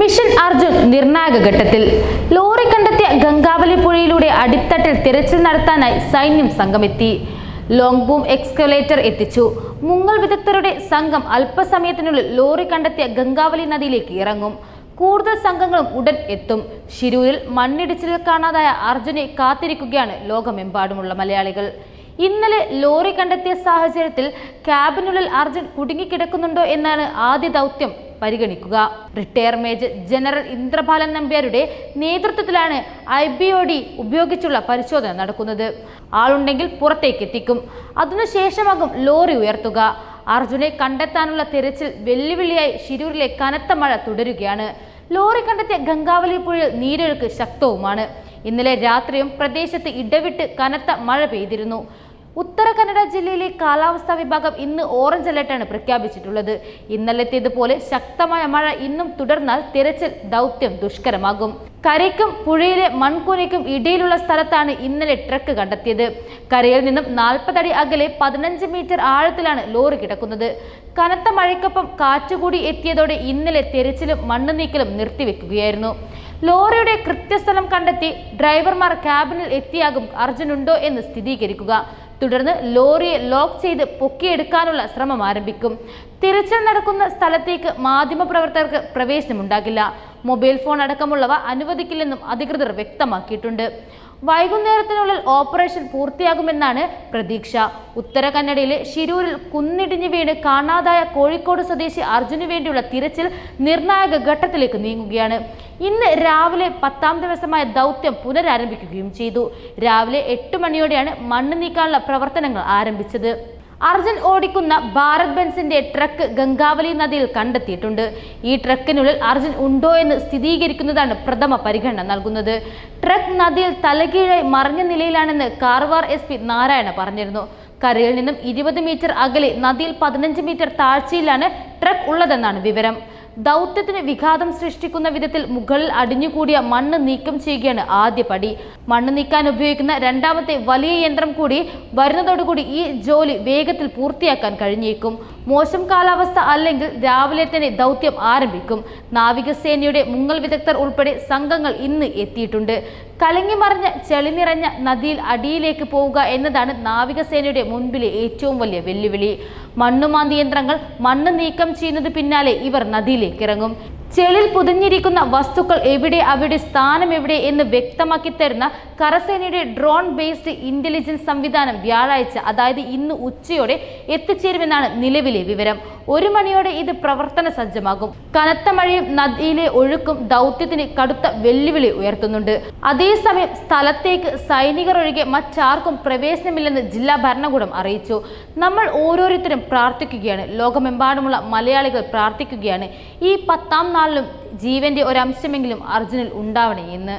Mission Arjun നിർണായക ഘട്ടത്തിൽ. Lorry കണ്ടെത്തിയ ഗംഗാവലി പുഴയിലൂടെ അടിത്തട്ടിൽ തിരച്ചിൽ നടത്താനായി സൈന്യം സംഘമെത്തി. ലോങ് ബൂം എക്സ്കലേറ്റർ എത്തിച്ചു. മുങ്ങൽ വിദഗ്ധരുടെ സംഘം അല്പസമയത്തിനുള്ളിൽ ലോറി കണ്ടെത്തിയ ഗംഗാവലി നദിയിലേക്ക് ഇറങ്ങും. കൂടുതൽ സംഘങ്ങളും ഉടൻ എത്തും. ശിരൂരിൽ മണ്ണിടിച്ചിലിൽ കാണാതായ അർജുനെ കാത്തിരിക്കുകയാണ് ലോകമെമ്പാടുമുള്ള മലയാളികൾ. ഇന്നലെ ലോറി കണ്ടെത്തിയ സാഹചര്യത്തിൽ ക്യാബിനുള്ളിൽ അർജുൻ കുടുങ്ങിക്കിടക്കുന്നുണ്ടോ എന്നാണ് ആദ്യ ദൗത്യം പരിഗണിക്കുക. റിട്ടയർ മേജർ ജനറൽ ഇന്ദ്രപാലൻ നമ്പ്യാരുടെ നേതൃത്വത്തിലാണ് ഐ ബി ഒ ഡി ഉപയോഗിച്ചുള്ള പരിശോധന നടക്കുന്നത്. ആളുണ്ടെങ്കിൽ പുറത്തേക്ക് എത്തിക്കും അതിനുശേഷമാകും ലോറി ഉയർത്തുക. അർജുനെ കണ്ടെത്താനുള്ള തിരച്ചിൽ വെല്ലുവിളിയായി ശിരൂരിലെ കനത്ത മഴ തുടരുകയാണ്. ലോറി കണ്ടെത്തിയ ഗംഗാവലി പുഴയിൽ നീരൊഴുക്ക് ശക്തവുമാണ്. ഇന്നലെ രാത്രിയും പ്രദേശത്ത് ഇടവിട്ട് കനത്ത മഴ പെയ്തിരുന്നു. ഉത്തര കന്നഡ ജില്ലയിലെ കാലാവസ്ഥാ വിഭാഗം ഇന്ന് ഓറഞ്ച് അലർട്ടാണ് പ്രഖ്യാപിച്ചിട്ടുള്ളത്. ഇന്നലത്തേതുപോലെ ശക്തമായ മഴ ഇന്നും തുടർന്നാൽ തിരച്ചിൽ ദൗത്യം ദുഷ്കരമാകും. കരയ്ക്കും പുഴയിലെ മൺകൂനയ്ക്കും ഇടയിലുള്ള സ്ഥലത്താണ് ഇന്നലെ ട്രക്ക് കണ്ടെത്തിയത്. കരയിൽ നിന്നും നാൽപ്പതടി അകലെ പതിനഞ്ച് മീറ്റർ ആഴത്തിലാണ് ലോറി കിടക്കുന്നത്. കനത്ത മഴയ്ക്കൊപ്പം കാറ്റുകൂടി എത്തിയതോടെ ഇന്നലെ തെരച്ചിലും മണ്ണ് നീക്കലും നിർത്തിവെക്കുകയായിരുന്നു. ലോറിയുടെ കൃത്യസ്ഥലം കണ്ടെത്തി ഡ്രൈവർമാർ ക്യാബിനിൽ എത്തിയാകും അർജുനുണ്ടോ എന്ന് സ്ഥിരീകരിക്കുക. തുടർന്ന് ലോറിയെ ലോക്ക് ചെയ്ത് പൊക്കിയെടുക്കാനുള്ള ശ്രമം ആരംഭിക്കും. തിരച്ചിൽ നടക്കുന്ന സ്ഥലത്തേക്ക് മാധ്യമപ്രവർത്തകർക്ക് പ്രവേശനമുണ്ടാകില്ല. മൊബൈൽ ഫോൺ അടക്കമുള്ളവ അനുവദിക്കില്ലെന്നും അധികൃതർ വ്യക്തമാക്കിയിട്ടുണ്ട്. വൈകുന്നേരത്തിനുള്ളിൽ ഓപ്പറേഷൻ പൂർത്തിയാകുമെന്നാണ് പ്രതീക്ഷ. ഉത്തര കന്നഡയിലെ ശിരൂരിൽ കുന്നിടിഞ്ഞു വീണ് കാണാതായ കോഴിക്കോട് സ്വദേശി അർജുനു വേണ്ടിയുള്ള തിരച്ചിൽ നിർണായക ഘട്ടത്തിലേക്ക് നീങ്ങുകയാണ്. ഇന്ന് രാവിലെ പത്താം ദിവസമായ ദൗത്യം പുനരാരംഭിക്കുകയും ചെയ്തു. രാവിലെ എട്ട് മണിയോടെയാണ് മണ്ണ് നീക്കാനുള്ള പ്രവർത്തനങ്ങൾ ആരംഭിച്ചത്. അർജുൻ ഓടിക്കുന്ന ഭാരത് ബെൻസിന്റെ ട്രക്ക് ഗംഗാവലി നദിയിൽ കണ്ടെത്തിയിട്ടുണ്ട്. ഈ ട്രക്കിനുള്ളിൽ അർജുൻ ഉണ്ടോ എന്ന് സ്ഥിരീകരിക്കുന്നതാണ് പ്രഥമ പരിഗണന നൽകുന്നത്. ട്രക്ക് നദിയിൽ തലകീഴായി മറിഞ്ഞ നിലയിലാണെന്ന് കാർവാർ എസ് പി നാരായണ പറഞ്ഞിരുന്നു. കരയിൽ നിന്നും ഇരുപത് മീറ്റർ അകലെ നദിയിൽ പതിനഞ്ച് മീറ്റർ താഴ്ചയിലാണ് ട്രക്ക് ഉള്ളതെന്നാണ് വിവരം. ദൗത്യത്തിന് വിഘാതം സൃഷ്ടിക്കുന്ന വിധത്തിൽ മുകളിൽ അടിഞ്ഞുകൂടിയ മണ്ണ് നീക്കം ചെയ്യുകയാണ് ആദ്യ പടി. മണ്ണ് നീക്കാൻ ഉപയോഗിക്കുന്ന രണ്ടാമത്തെ വലിയ യന്ത്രം കൂടി വരുന്നതോടുകൂടി ഈ ജോലി വേഗത്തിൽ പൂർത്തിയാക്കാൻ കഴിഞ്ഞേക്കും. മോശം കാലാവസ്ഥ അല്ലെങ്കിൽ രാവിലെ തന്നെ ദൗത്യം ആരംഭിക്കും. നാവികസേനയുടെ മുങ്ങൽ വിദഗ്ധർ ഉൾപ്പെടെ സംഘങ്ങൾ ഇന്ന് എത്തിയിട്ടുണ്ട്. കലങ്ങി മറിഞ്ഞ ചെളി നിറഞ്ഞ നദിയിൽ അടിയിലേക്ക് പോവുക എന്നതാണ് നാവികസേനയുടെ മുൻപിലെ ഏറ്റവും വലിയ വെല്ലുവിളി. മണ്ണുമാന്തി യന്ത്രങ്ങൾ മണ്ണ് നീക്കം ചെയ്യുന്നത് പിന്നാലെ ഇവർ നദിയിലേക്ക് ഇറങ്ങും ചെളിൽ പുതിഞ്ഞിരിക്കുന്ന വസ്തുക്കൾ എവിടെ അവിടെ സ്ഥാനം എവിടെ എന്ന് വ്യക്തമാക്കി തരുന്ന കരസേനയുടെ ഡ്രോൺ ബേസ്ഡ് ഇന്റലിജൻസ് സംവിധാനം വ്യാഴാഴ്ച അതായത് ഇന്ന് ഉച്ചയോടെ എത്തിച്ചേരുമെന്നാണ് നിലവിലെ വിവരം. ഒരു മണിയോടെ ഇത് പ്രവർത്തന സജ്ജമാകും. കനത്ത മഴയും നദിയിലെ ഒഴുക്കും ദൗത്യത്തിന് കടുത്ത വെല്ലുവിളി ഉയർത്തുന്നുണ്ട്. അതേസമയം സ്ഥലത്തേക്ക് സൈനികർ ഒഴികെ മറ്റാർക്കും പ്രവേശനമില്ലെന്ന് ജില്ലാ ഭരണകൂടം അറിയിച്ചു. നമ്മൾ ഓരോരുത്തരും പ്രാർത്ഥിക്കുകയാണ്. ലോകമെമ്പാടുമുള്ള മലയാളികൾ പ്രാർത്ഥിക്കുകയാണ്. ഈ പത്താം നാളിലും ജീവന്റെ ഒരംശമെങ്കിലും അർജുനിൽ ഉണ്ടാവണേ എന്ന്